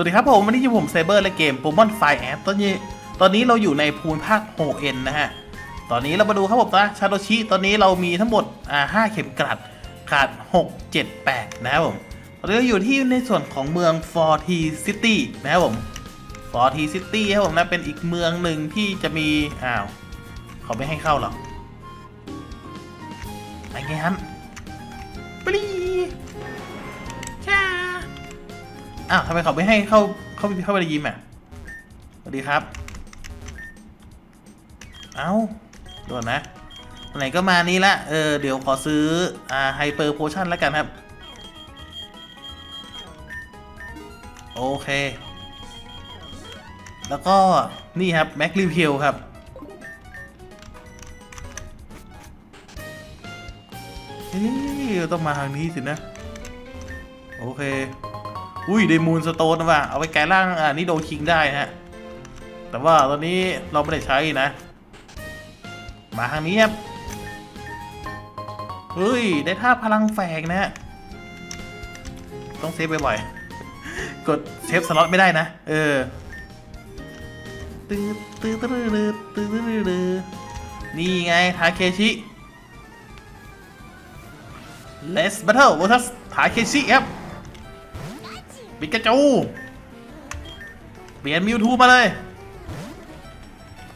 วัสดีครับผม วันนี้อยู่ผมเซเบอร์และเกม p o ม e m o n Fire App ตอนนี้ตอนนี้เราอยู่ในภูมิภาค 6N นนะฮะ ตอนนี้เรามาดูครับผมนะชาโดชิ ตอนนี้เรามีทั้งหมดอ่า5เข็มกลัดขาด 6 7 8 นะครับผมตอนนี้เราอยู่ที่ในส่วนของเมือง Forty City นะครับผม Forty City ครับผมนะ เป็นอีกเมืองหนึ่งที่จะมี อ้าว เขาไม่ให้เข้าหรอไอ้ไงฮันปรี อ้าวทำไมเขาไม่ให้เข้าเข้าเข้าไปในยิมอะสวัสดีครับ เอ้าด่วนนะไหนก็มานี้ละเออเดี๋ยวขอซื้ออ่าไฮเปอร์โพชั่นแล้วกันครับ โอเค แล้วก็นี่ครับแม็กรีเพลครับเฮ้ยต้องมาทางนี้สินะ โอเค อุ้ยได้มูนสโตนว่ะเอาไปแกะร่างอ่านี่โดคิงได้ฮะ แต่ว่าตอนนี้เราไม่ได้ใช้นะ มาทางนี้ครับเฮ้ย ได้ท่าพลังแฝงนะฮะต้องเซฟบ่อยๆ กดเซฟสล็อตไม่ได้นะ เออตื้อตื้อตื้อตื้อตื้อตื้อตื้อนี่ไง ทาเคชิ Let's battle vs ทาเคชิครับ ปิกาจูเปลี่ยนมิวทูมาเลย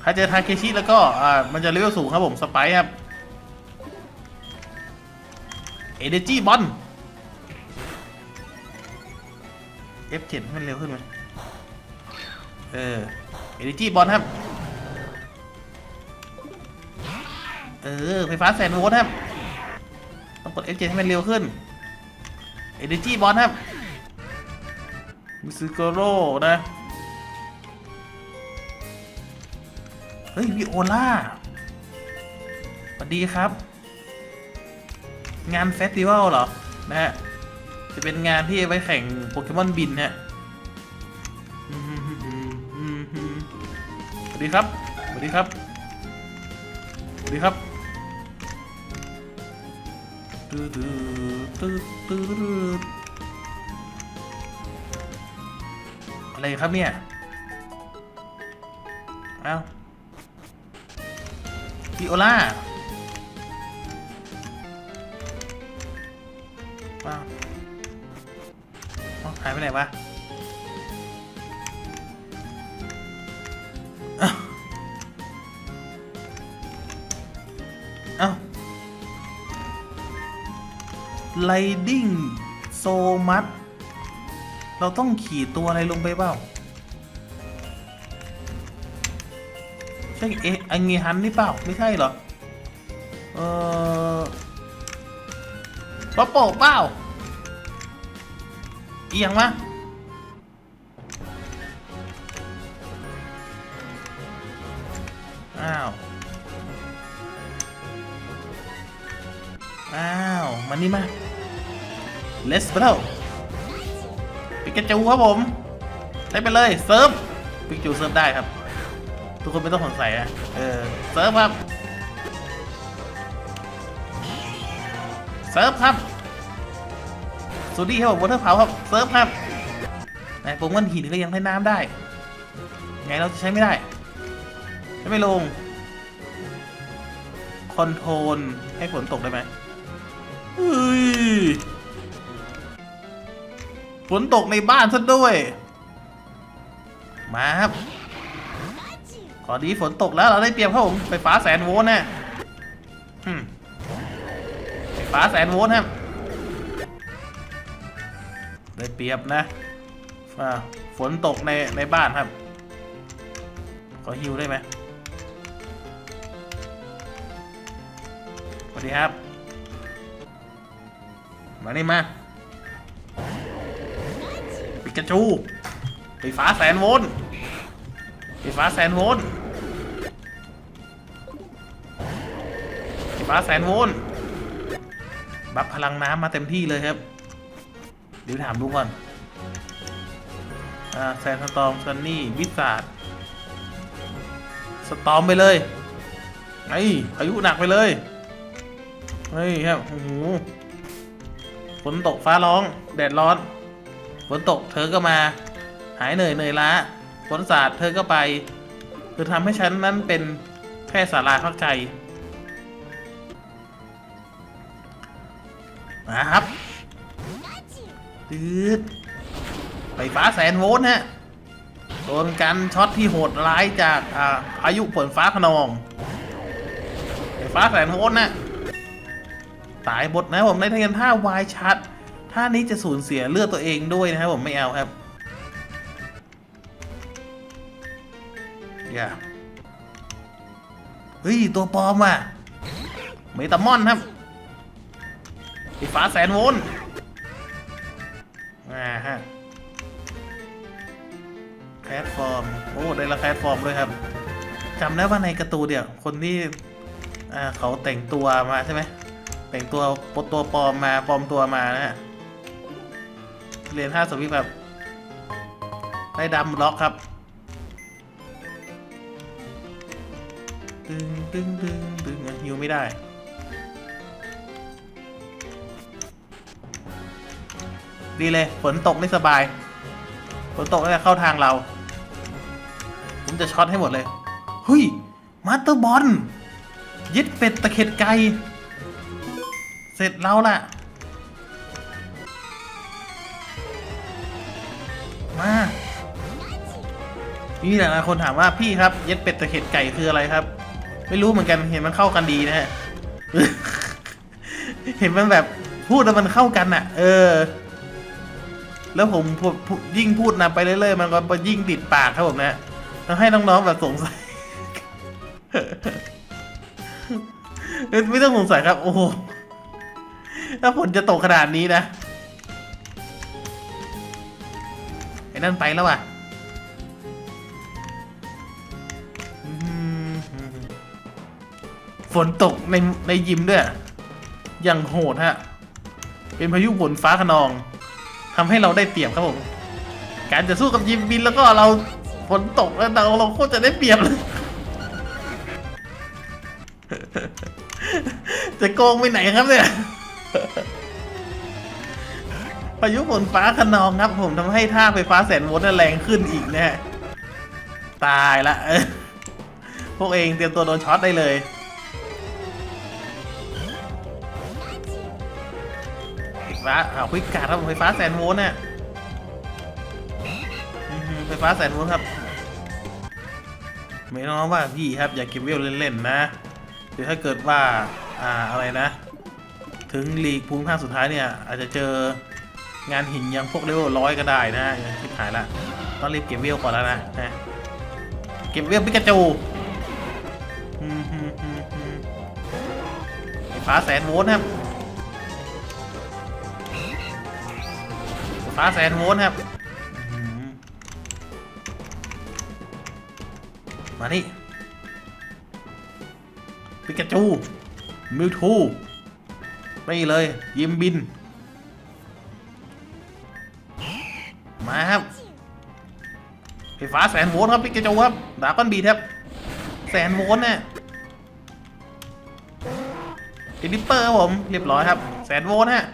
ถ้าเจอทาเคชิแล้วก็อ่ามันจะเลเวลสูงครับผม สไปร์ครับ เอเนจีบอล F7 ให้มันเร็วขึ้นไหมเออ เอเนจีบอลครับ เออ ไฟฟ้าแสนโวลต์ครับ ต้องกด F7 ให้มันเร็วขึ้น เอเนจีบอลครับ มิซึโกโร่นะ เฮ้ยวิโอล่าสวัสดีครับ งานเฟสติวัลเหรอ นะฮะ จะเป็นงานที่ไว้แข่งโปเกมอนบินฮะสวัสดีครับ สวัสดีครับ สวัสดีครับตื้อตื้อตื้อตื้อ อะไรครับเนี่ย เอ้าวิโอล่าว้าวเอ้าหายไปไหนวะเอ้าเอ้าไลดิ้งโซมัส เราต้องขี่ตัวอะไรลงไปเปล่าใช่เอะอังเงฮันนี่เปล่า ไม่ใช่เหรอ เออป๊อปโปะเปล่าเอียงมะอ้าว อ้าวมานี่มา let's battle ปิ กจูครับผมได้ไปเลยเซิร์ฟปิกจูเซิร์ฟได้ครับ ทุกคนไม่ต้องสงสัยนะเออเซิร์ฟครับเซิร์ฟครับสูดี้ครับผมวอเตอร์เพาครับเซิร์ฟครับแต่ผมมันหินก็ยังใช้น้ำได้ไงเราจะใช้ไม่ได้ใช้ไม่ลงคอนโทรลให้ฝนตกได้ไหมเฮ้ย ฝนตกในบ้านซะด้วย มาครับขอดีฝนตกแล้วเราได้เปรียบครับผมไฟฟ้าแสนโวลต์นะไฟฟ้าแสนโวลต์ครับได้เปรียบนะฝนตกในในบ้านครับ ขอฮิวได้ไหมสวัสดีครับ มานี่มา ปิกาจูไฟฟ้าแสนโวลต์ไฟฟ้าแสนโวลต์ไฟฟ้าแสนโวลต์บัฟพลังน้ำมาเต็มที่เลยครับ เดี๋ยวถามดูก่อนอ่าแซนสตอมซันนี่วิสาดสตอมไปเลยไอ้พายุหนักไปเลยเฮ้ยครับโอ้โหฝนตกฟ้าร้อง แดดร้อน ฝนตกเธอก็มา หายเหนื่อยเหนื่อยล้าผลศาสตร์เธอก็ไปเธอทำให้ฉันนั้นเป็นแค่สาราพักใจมาครับตืดไฟฟ้าแสนโวลต์ฮะโดนการช็อตที่โหดร้ายจากอ่าพายุฝนฟ้าขนองไฟฟ้าแสนโวลต์นะตายบทนะผมในทางท่าวายชัด ท่านี้จะสูญเสียเลือดตัวเองด้วยนะครับผมไม่เอาครับ อย่า เฮ้ย ตัวปลอมอะเมตามอนครับไฟฟ้าแสนโวลต์อ่าฮะแคสฟอร์ม โอ้ ได้ละแคสฟอร์มด้วยครับจำได้ว่าในการ์ตูนเนี่ยคนที่เขาแต่งตัวมาใช่ไหมแต่งตัวปตัวปลอมมาปลอมตัวมานะฮะ เรียนห้าสวิปแบบได้ดำล็อกครับดึงดึงดึงดึงฮิวไม่ได้ดีเลย ฝนตกไม่สบาย ฝนตกแล้วจะเข้าทางเรา ผมจะช็อตให้หมดเลยเฮ้ยมาสเตอร์บอลยึดเป็ดตะเข็ดไก่เสร็จแล้วล่ะ มานี่แหละคนถามว่าพี่ครับ เย็ดเป็ดตะเข็ดไก่คืออะไรครับ ไม่รู้เหมือนกันเห็นมันเข้ากันดีนะฮะเห็นมันแบบพูดแล้วมันเข้ากันอะ เออ แล้วผมพูดยิ่งพูดนำไปเรื่อยๆมันก็ยิ่งติดปากครับผมนะทำให้น้องๆแบบสงสัยไม่ต้องสงสัยครับ โอ้โหถ้าฝนจะตกขนาดนี้นะ ไอ้นั่นไปแล้วอะอืมฝนตกในในยิมด้วย อย่างโหดฮะ เป็นพายุฝนฟ้าขนองทำให้เราได้เปรียบครับผม การจะสู้กับยิมบินแล้วก็เราฝนตกแล้วเราเราโคตรจะได้เปรียบเลย จะโกงไปไหนครับเนี่ยพายุฝนฟ้าขนองครับผมทำให้ท่าไฟฟ้าแสนโวลต์นั้นแรงขึ้นอีกนะฮะตายละพวกเองเตรียมตัวโดนช็อตได้เลย ไฟฟ้าอ้าวควิการ์ดครับไฟฟ้าแสนโวลต์เนี่ยไฟฟ้าแสนโวลต์ครับ ไม่น้องว่าพี่ครับอย่าเก็บเวลเล่นๆนะเดี๋ยวถ้าเกิดว่า อ่าอะไรนะ ถึงลีกภูมิภาคสุดท้ายเนี่ย อาจจะเจอ งานหินยังพวกเลเวลร้อยก็ได้นะอย่างที่หายละต้องรีบเก็บเวลก่อนแล้วนะนะเก็บเวลปิกาจูฟ้าแสนโวลต์ครับฟ้าแสนโวลต์ครับอื้อหือมานี่ปิกาจูมิวทูนี่เลยยิมบิน มาครับไฟฟ้าแสนโวลต์ครับปิกจูครับดาก้อนบีครับแสนโวลต์เนี่ยอิลิปเปอร์ครับผมเรียบร้อยครับ แสนโวลต์ฮะ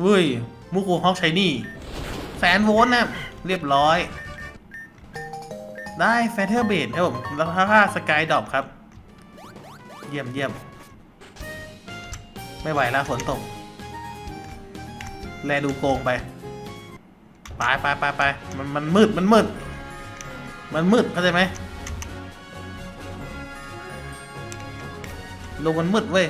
เว้ยมูคูฮอกชัยนี่แสนโวลต์นะเรียบร้อย ได้แฟเธอร์เบดครับผมแล้วค่าสกายดรอปครับ เยี่ยมเยี่ยมไม่ไหวแล้วฝนตก แลดูโกงไปไปไปไปไปมันมันมืดมันมืด มันมืดเข้าใจไหมลงมันมืดเว้ย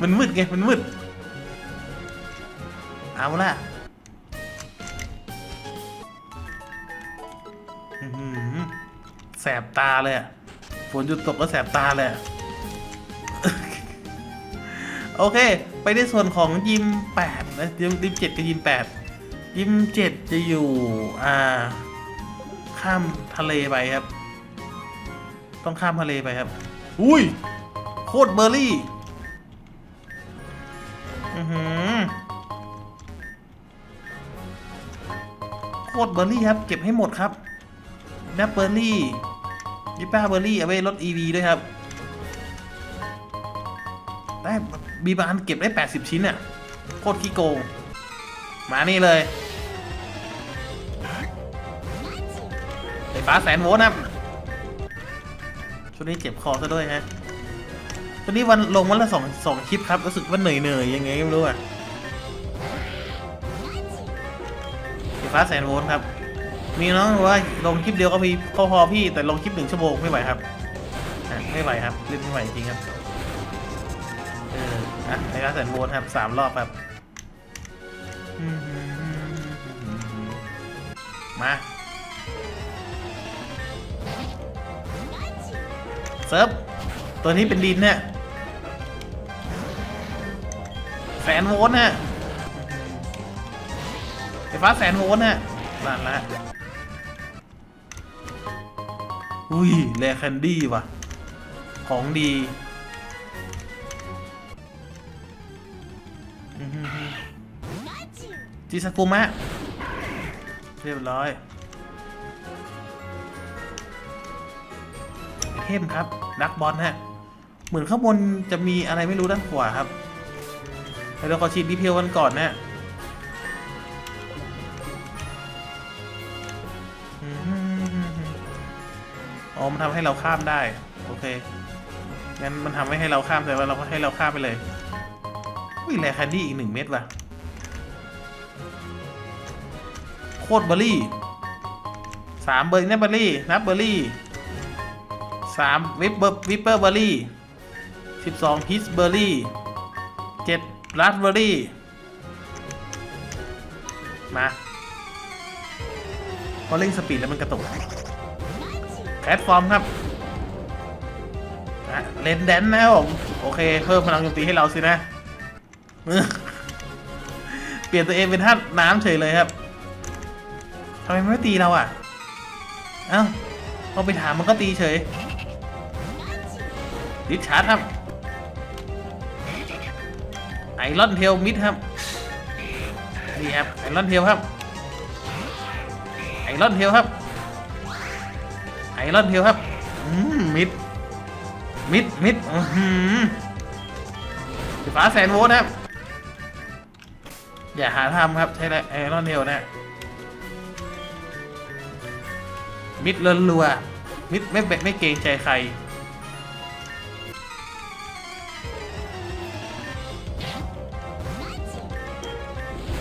มันมืดไงมันมืด เอาละแสบตาเลยฝนหยุดตกก็แสบตาเลย โอเค ไปในส่วนของยิมแปดนะยิมยิมเจ็ดกับยิมแปดยิมเจ็ดจะอยู่ อ่า ข้ามทะเลไปครับ ต้องข้ามทะเลไปครับ อุ้ย โคตรเบอร์รี่ อือหือโคตรเบอร์รี่ครับ เก็บให้หมดครับแนบเบอร์รี่ยิป้าเบอร์รี่เอาไว้ลด EV ด้วยครับ ได้มีบานเก็บได้ 80 ชิ้นเนี่ยโคตรขี้โกง มานี่เลยไฟฟ้าแสนโวลต์นะครับช่วงนี้เจ็บคอซะด้วยฮะตอนนี้วันลงวันละสองสองคลิปครับ รู้สึกว่าเหนื่อยเหนื่อยๆยังไงก็ไม่รู้อะไฟฟ้าแสนโวลต์ครับ มีน้องบอกว่าลงคลิปเดียวก็มีพอพี่แต่ลงคลิปหนึ่งชั่วโมงไม่ไหวครับ ไม่ไหวครับเล่นไม่ไหวจริงครับ ออะไฟฟ้าแสนโวลต์ครับสามรอบครับ มาเซิร์ฟตัวนี้เป็นดินเนี่ยแสนโวลต์น่ะไฟฟ้าแสนโวลต์น่ะนั่นละอุ้ยแรแคนดี้ว่ะ ของดี จิสกุมะเรียบร้อยเทมครับ นักบอลฮะ เหมือนข้างบนจะมีอะไรไม่รู้ด้านขวาครับเดี๋ยวเราขอฉีดดีเพลกันก่อนนะอ๋อ มันทำให้เราข้ามได้ โอเค งั้นมันทำให้ให้เราข้ามแต่ว่าเราก็ให้เราข้ามไปเลย อุ้ยแรแคนดี้อีกหนึ่งเม็ดว่ะ โคตรเบอร์รี่สามเบอร์นี่เบอร์รี่นับเบอร์รี่สามวิปเปอร์วิปเปอร์เบอร์รี่สิบสองพีชเบอร์รี่เจ็ดราสเบอร์รี่มาพอเร่งสปีดแล้วมันกระตุกแพลตฟอร์มครับอะเลนแดนนะครับผมโอเค เพิ่มพลังโจมตีให้เราสินะ เปลี่ยนตัวเองเป็นท่าตุน้ำเฉยเลยครับ ไมไม่ตีเราอะ เอ้าพอไปถามมันก็ตีเฉยดิชาร์ดครับ ไอรอนเทลมิดครับ นี่ครับ ไอรอนเทลครับ ไอรอนเทลครับ ไอรอนเทลครับมิด มิด มิดอือหือไฟฟ้าแสนโวลต์ครับ อย่าหาทำครับ ใช่แล้วไอรอนเทลนะ มิดรัวๆมิดไม่ไม่ไม่เกรงใจใคร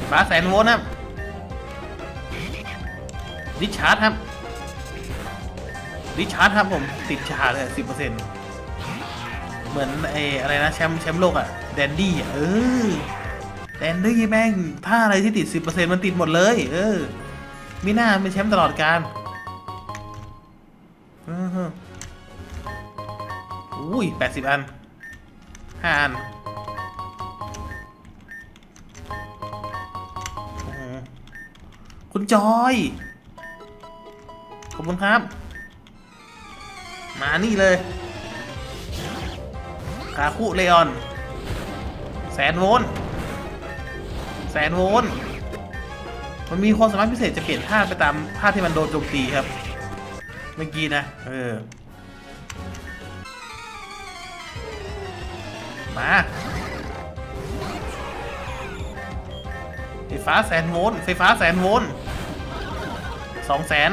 ฟ้าแสนโวลต์ครับดิชาร์ดครับดิชาร์ดครับผม ติดชาเลยสิบเปอร์เซ็นต์เหมือนไอ้อะไรนะแชมป์แชมป์โลกอะแดนดี้อะเออแดนดี้แม่งถ้าอะไรที่ติดสิบเปอร์เซ็นต์มันติดหมดเลย เออมีหน้าเป็นแชมป์ตลอดการ อือฮึอุ้ยแปดสิบอันห้าอันคุณจอย ขอบคุณครับ มานี่เลย คาคุเลออน แสนโวลต์แสนโวลต์มันมีความสามารถพิเศษจะเปลี่ยนท่าไปตามท่าที่มันโดนโจมตีครับ เมื่อกี้นะ เออ มาไฟฟ้าแสนโวลต์ไฟฟ้าแสนโวลต์สองแสน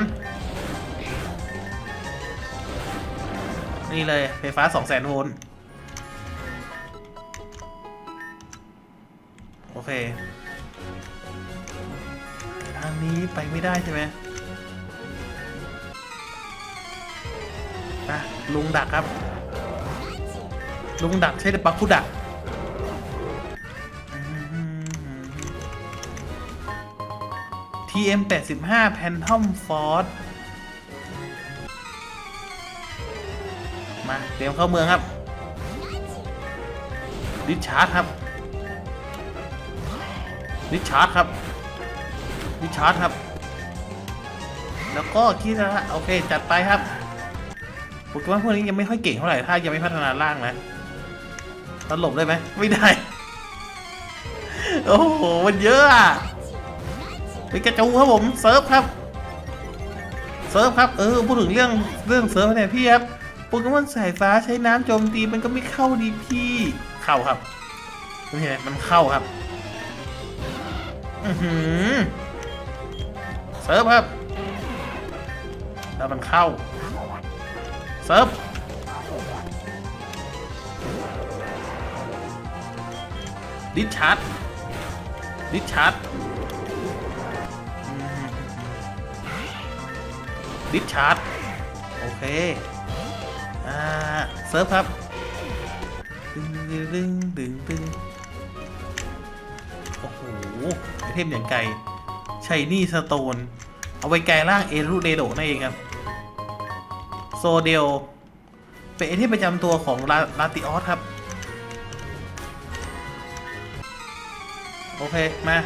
นี่เลย ไฟฟ้าสองแสนโวลต์โอเค ทางนี้ไปไม่ได้ใช่ไหม ลุงดักครับ ลุงดักใช่แต่ปักคุดัก TM 85 Phantom Force มาเตรียมเข้าเมืองครับดิชาร์ดครับดิชาร์ดครับดิชาร์ดครับ แล้วก็คิดนะโอเค จัดไปครับ โปเกมอนพวกนี้ยังไม่ค่อยเก่งเท่าไหร่ ถ้ายังไม่พัฒนาร่างนะตลบได้ไหม ไม่ได้ โอ้โห มันเยอะอะปิกาจูครับผมเซิร์ฟครับ เซิร์ฟครับ เออ พูดถึงเรื่องเรื่องเซิร์ฟเนี่ยพี่ครับโปเกมอนสายฟ้าใช้น้ำโจมตีมันก็ไม่เข้าดีพี่เข้าครับนี่เห็นไหมมันเข้าครับ อือหือเซิร์ฟครับ แล้วมันเข้า เซิร์ฟดิชาร์ดดิชาร์ดดิชาร์ดโอเค อ่า เซิร์ฟครับ ดึงดึงดึงดึงดึงโอ้โหไอเทมอย่างไกลชัยนี่สโตน เอาไว้ไกลล่างเอรูเดโดนั่นเองครับ โซเดลเป็นไอเทมประจำตัวของลาลาติออสครับ โอเค มา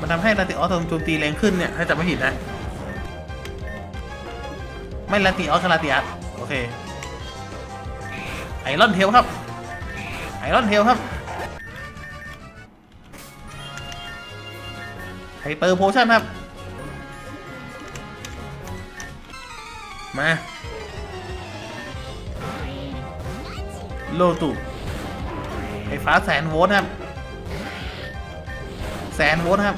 มันทำให้ลาติออสโจมตีแรงขึ้นเนี่ย ถ้าจำไม่ผิดนะ ไม่ลาติออสกับลาติอัสโอเค ไอรอนเทลครับ ไอรอนเทลครับไฮเปอร์โพชั่นครับ มา โลตุไฟฟ้าแสนโวลต์ครับ แสนโวลต์ครับ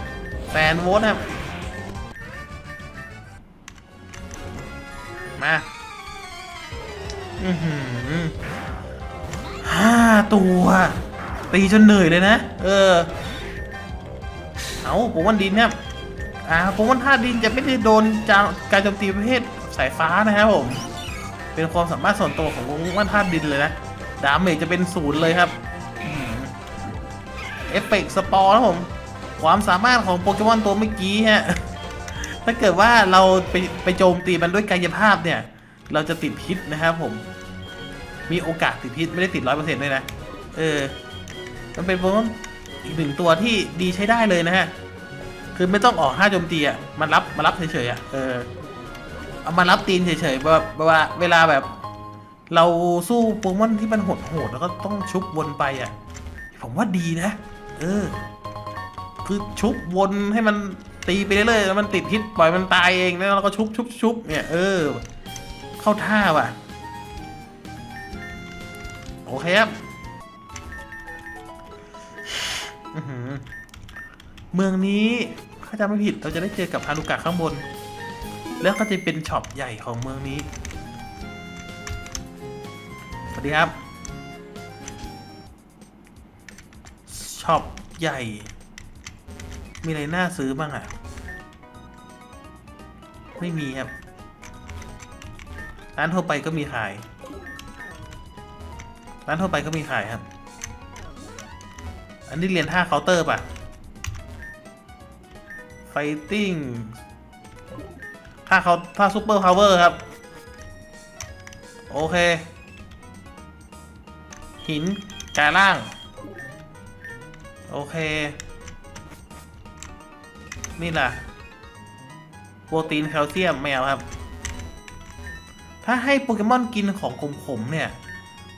แสนโวลต์ครับ มาอือหือห้าตัว ตีจนเหนื่อยเลยนะ เออ เอาผมวันดินครับอ่าผมวันธาดินจะไม่ได้โดนจาการโจมตีประเภท สายฟ้านะครับผม เป็นความสามารถส่วนตัวของผมวันธาตุดินเลยนะ ดาเมจจะเป็นศูนย์เลยครับเอฟเฟกต์สปอร์นะผม ความสามารถของโปเกมอนตัวเมื่อกี้ฮะ ถ้าเกิดว่าเราไปไปโจมตีมันด้วยกายภาพเนี่ย เราจะติดพิษนะครับผม มีโอกาสติดพิษไม่ได้ติดร้อยเปอร์เซ็นต์ด้วยนะ เออ มันเป็นโปเกมอนอีกหนึ่งตัวที่ดีใช้ได้เลยนะฮะ คือไม่ต้องออกห้าโจมตีอะ มันรับมารับเฉยๆอะ เออ เอามารับตีนเฉยๆแบบว่าเวลาแบบ เราสู้โปเกมอนที่มันโหดๆแล้วก็ต้องชุบวนไปอะ ผมว่าดีนะ เออ คือชุบวนให้มันตีไปเรื่อยๆแล้วมันติดพิษปล่อยมันตายเองแล้วเราก็ชุบชุบชุบเนี่ยเออ เข้าท่าว่ะ โอเคครับอื้อหือเมืองนี้ถ้าจำไม่ผิดเราจะได้เจอกับฮารุกะข้างบน แล้วก็จะเป็นช็อปใหญ่ของเมืองนี้ สวัสดีครับ ช็อปใหญ่ มีอะไรน่าซื้อบ้างอะ่ะ ไม่มีครับ ร้านทั่วไปก็มีขาย ร้านทั่วไปก็มีขายครับ อันนี้เรียนท่าเคาน์เตอร์ป่ะ ไฟติ้ง ท่าเขาท่าซูเปอร์พาวเวอร์ครับ โอเค หินกายล่าง โอเค นี่ล่ะ โปรตีนแคลเซียมไม่เอาครับ ถ้าให้โปเกมอนกินของขมๆเนี่ย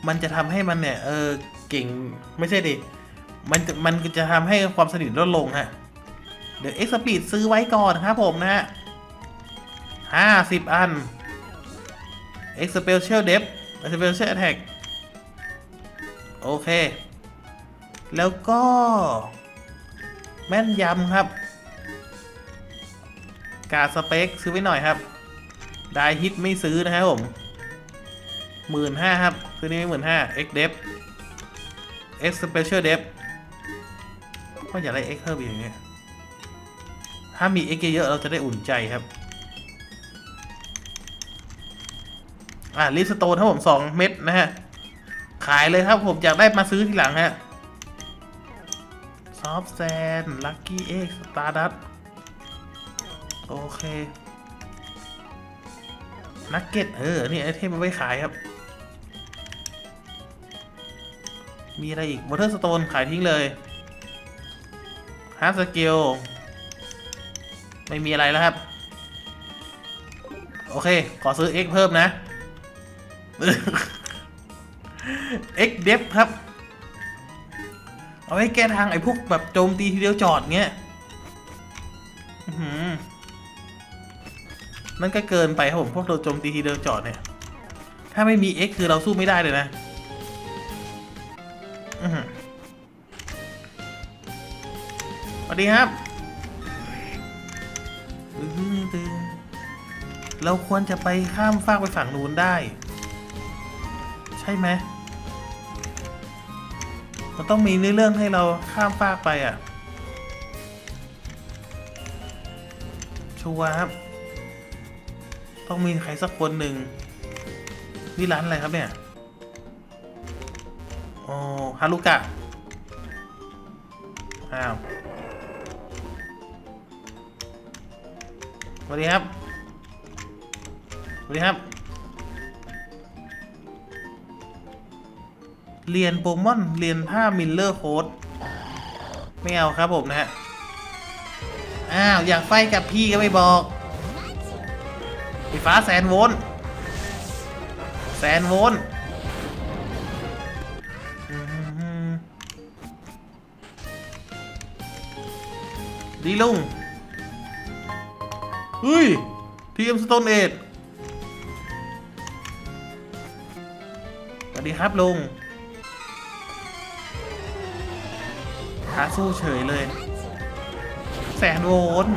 มันจะทำให้มันเนี่ย เออ เก่งไม่ใช่ดิ มันจะมันจะทำให้ความสนิทลดลงฮะ เดี๋ยวเอ็กซ์ปีดซื้อไว้ก่อนครับผมนะฮะ ห้าสิบอัน X Special Depth Special Attack โอเค แล้วก็ แม่นยำครับ การสเปคซื้อไว้หน่อยครับ ได้ฮิตไม่ซื้อนะครับผมหมื่นห้าครับ ซื้อนี้หมื่นห้า X Dep X Special Dep ก็อยากได้ X เพิ่มอีกอย่างเงี้ยถ้ามี X เยอะเราจะได้อุ่นใจครับ อ่าลิสโตนครับผมสองเม็ดนะฮะ ขายเลยครับผมอยากได้มาซื้อทีหลังฮะซอฟแซนลัคกี้เอ็กสตาร์ดัตโอเคนักเก็ตเออ นี่ไอเทมมาไว้ขายครับ มีอะไรอีกวอเตอร์สโตนขายทิ้งเลยฮาร์ดสเกลไม่มีอะไรแล้วครับ โอเค ขอซื้อ X เพิ่มนะ X d e p ครับ เอาไว้แก้ทางไอ้พวกแบบโจมตีทีเดียวจอดเงี้ยนั่นก็เกินไปครับผมพวกเราโจมตีทีเดียวจอดเนี่ย ถ้าไม่มี X คือเราสู้ไม่ได้เลยนะสวัสดีครับ เราควรจะไปข้ามฟากไปฝั่งนู้นได้ ช่ไหมมันต้องมีเรื่องให้เราข้ามฟากไปอะ ชัวร์ครับ ต้องมีใครสักคนหนึ่งนี่ร้านอะไรครับเนี่ยโอ้ฮารุกะ อ้าวสวัสดีครับสวัสดีครับ เรียนโปมอน เรียนท่ามิลเลอร์โค้ดไม่เอาครับผมนะฮะ อ้าว อยากไฟกับพี่ก็ไม่บอกไฟฟ้าแสนโวลต์แสนโวลต์ดีลุงเฮ้ย ทีมสโตนเอ็ดสวัสดีครับลุง ท้าสู้เฉยเลย แสนโวลต์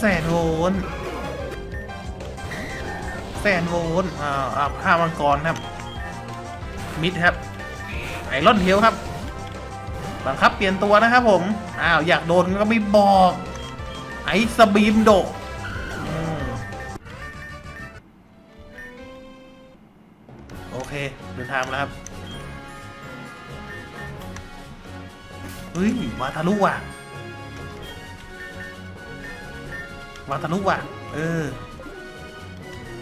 แสนโวลต์แสนโวลต์อ่าข้ามังกรครับ มิดครับ ไอรอนเทลครับ บังคับเปลี่ยนตัวนะครับผม อ้าว อยากโดนก็ไม่บอก ไอสบีมโดโอเคเดินทางแล้วครับ เฮ้ย มาทะลุว่ะ มาทะลุว่ะ เออ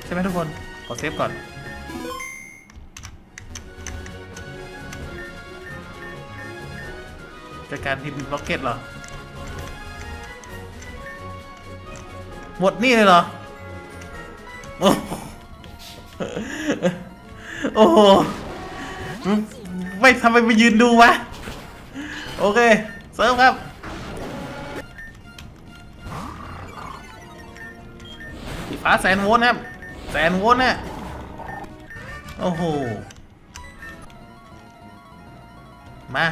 ใช่ไหมทุกคน ขอเซฟก่อน จากการพิมพ์บล็อกเก็ตเหรอ หมดนี่เลยเหรอ โอ้โหโอ้โหไม่ทำไมไปยืนดูวะ โอเค เซิร์ฟครับ สีฟ้าแสนโวลต์ครับ แสนโวลต์น่ะโอ้โห มา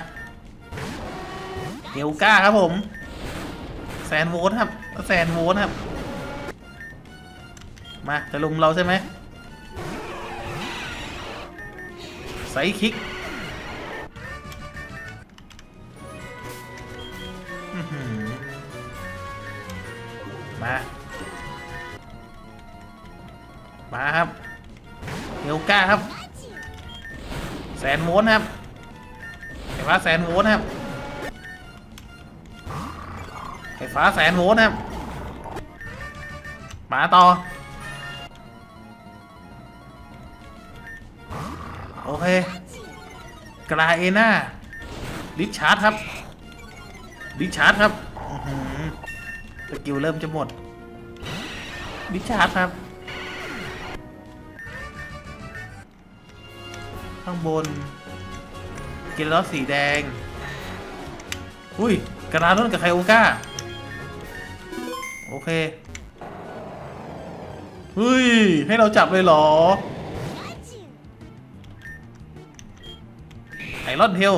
เฮลก้าครับผม แสนโวลต์ครับ แสนโวลต์ครับ มาจะลุมเราใช่ไหมไซคิก วลต์ครับไฟฟ้าแสนโวลต์ครับไฟฟ้าแสนโวลต์ครับมาต่อโอเคกราเอน่าลิชาร์ดครับดิชาร์ดครับสกิลเริ่มจะหมดดิชาร์ดครับ ข้างบน เกลลอสสีแดง อุ้ยกระดานต้นกับไคโอก้า โอเคเฮ้ย ให้เราจับเลยเหรอ ไอรอนเทล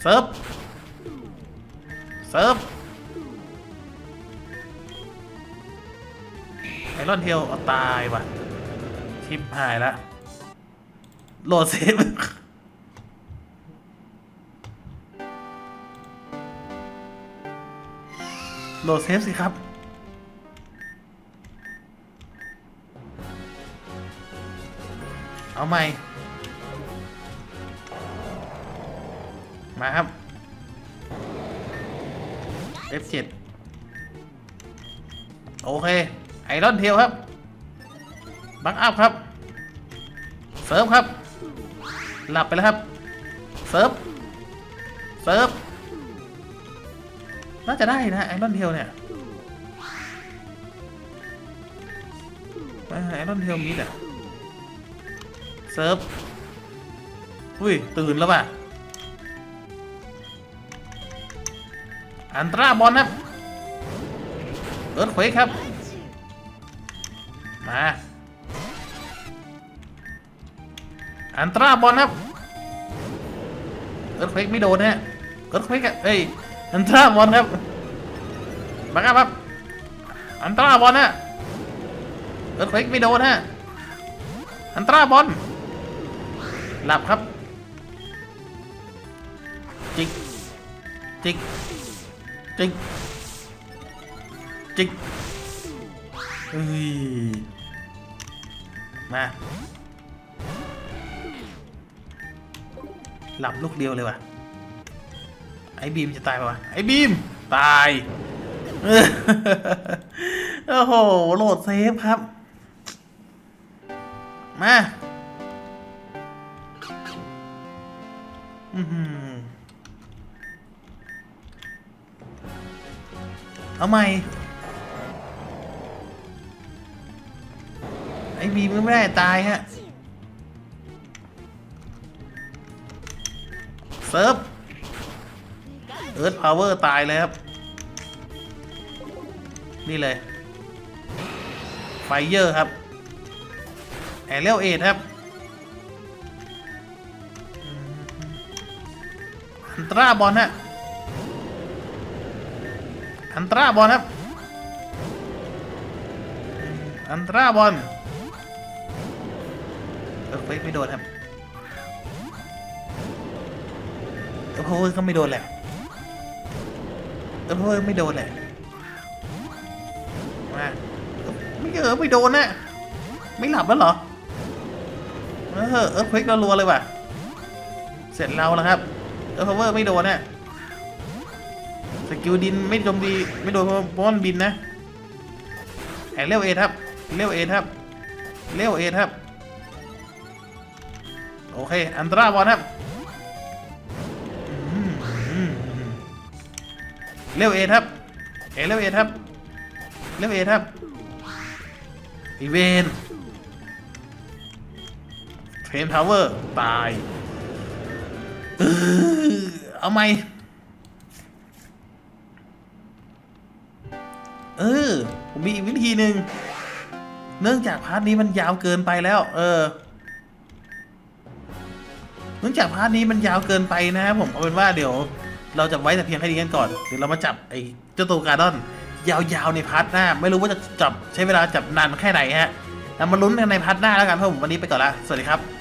เซิร์ฟ เซิร์ฟ ไอรอนเทลเอาตายว่ะ ชิปหายแล้ว โหลดเซฟโหลดเซฟสิครับ เอาใหม่ มาครับ F7 โอเค ไอรอนเทลครับ บังอัพครับเซิร์ฟครับ หลับไปแล้วครับ เซิร์ฟ เซิร์ฟ น่าจะได้นะไอรอนเทลเนี่ยไอรอนเทลมิดอะเซิร์ฟ อุ้ย ตื่นแล้วป่ะ อันตราบอลครับ เอิร์ธเควกครับ มา อันตราบอลครับเอิร์ธเควกไม่โดนฮะเอิร์ธเควกอะเอ้ยอันตราบอลครับมาครับครับอันตราบอลฮะเอิร์ธเควกไม่โดนฮะอันตราบอลหลับครับ จิกจิกจิกจิกเอ้ยมา หลับลูกเดียวเลยว่ะ ไอ้บีมจะตายปะวะ ไอ้บีม ตาย โอ้โห โหลดเซฟครับ มาเอาใหม่ ไอ้บีมก็ไม่ได้ตายฮะ ซิร์ฟเอิร์ธพาวเวอร์ตายเลยครับ นี่เลย ไฟเยอร์ครับ แอเรียลเอทครับอันตราบอลฮะอันตราบอลครับ อันตราบอลเออเฟไม่โดนครับ เออพาวเวอร์ก็ไม่โดนแหละเออพาวเวอร์ไม่โดนแหละมาไม่เออไม่โดนนะไม่หลับแล้วเหรอเออเออเควกเรารัวเลยว่ะ เสร็จเราแล้วครับเออพาวเวอร์ไม่โดนนะสกิลดินไม่โจมดีไม่โดนเพราะเพราะมันบินนะแอนเลี้ยวเอครับเลี้ยวเอครับเลี้ยวเอครับโอเค อันตราบอลครับ เลี้ยวเอครับเอเลี้ยวเอครับเลี้ยวเอครับอีเวนเทรนทาวเวอร์ ตายเออเอาไหมเออ ผมมีอีกวิธีหนึ่ง เนื่องจากพาร์ทนี้มันยาวเกินไปแล้ว เออ เนื่องจากพาร์ทนี้มันยาวเกินไปนะครับผมเอาเป็นว่าเดี๋ยว เราจะไว้แต่เพียงแค่นี้กันก่อนเดี๋ยวเรามาจับไอ้เจ้าตัวการ์ดอน ยาวๆในพาร์ทหน้า ไม่รู้ว่าจะจับใช้เวลาจับนานแค่ไหนฮะแล้วมาลุ้นกันในพาร์ทหน้าแล้วกันครับผมวันนี้ไปก่อนละสวัสดีครับ